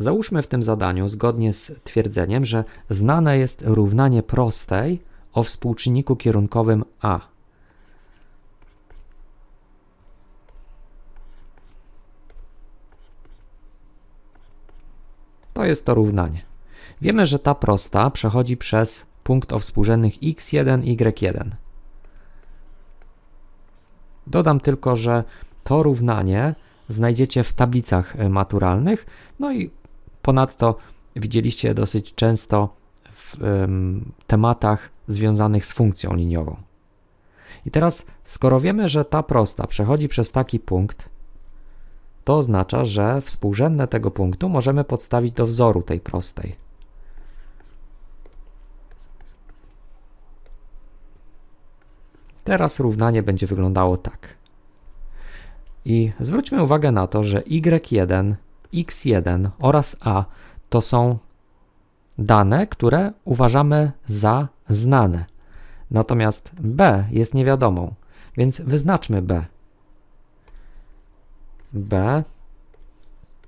Załóżmy w tym zadaniu, zgodnie z twierdzeniem, że znane jest równanie prostej o współczynniku kierunkowym a. To jest to równanie. Wiemy, że ta prosta przechodzi przez punkt o współrzędnych x1, y1. Dodam tylko, że to równanie znajdziecie w tablicach maturalnych, no i ponadto widzieliście dosyć często w em, tematach związanych z funkcją liniową. I teraz, skoro wiemy, że ta prosta przechodzi przez taki punkt, to oznacza, że współrzędne tego punktu możemy podstawić do wzoru tej prostej. Teraz równanie będzie wyglądało tak. I zwróćmy uwagę na to, że y1, x1 oraz a to są dane, które uważamy za znane. Natomiast b jest niewiadomą, więc wyznaczmy b. b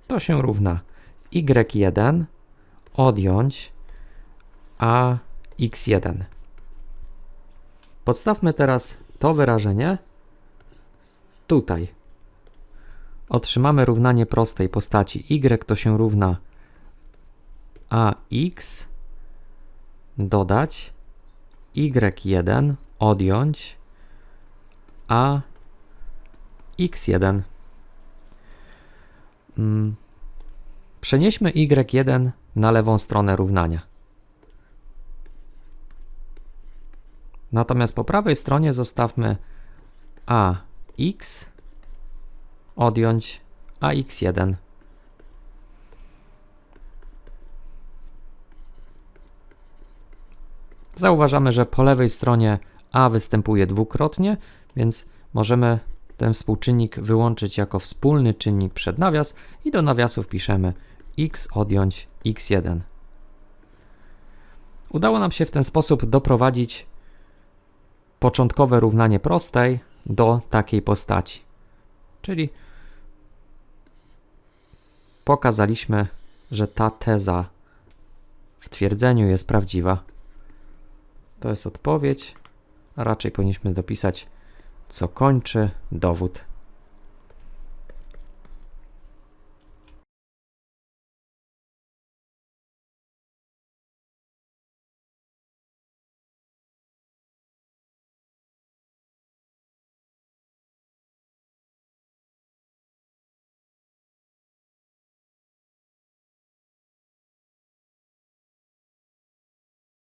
to się równa y1 odjąć a x1. Podstawmy teraz to wyrażenie tutaj. Otrzymamy równanie prostej postaci y to się równa ax dodać y1 odjąć a x1. Mm. Przenieśmy y1 na lewą stronę równania. Natomiast po prawej stronie zostawmy ax odjąć ax1. Zauważamy, że po lewej stronie a występuje dwukrotnie, więc możemy ten współczynnik wyłączyć jako wspólny czynnik przed nawias i do nawiasu wpiszemy x odjąć x1. Udało nam się w ten sposób doprowadzić początkowe równanie prostej do takiej postaci. Czyli pokazaliśmy, że ta teza w twierdzeniu jest prawdziwa. To jest odpowiedź, a raczej powinniśmy dopisać, co kończy dowód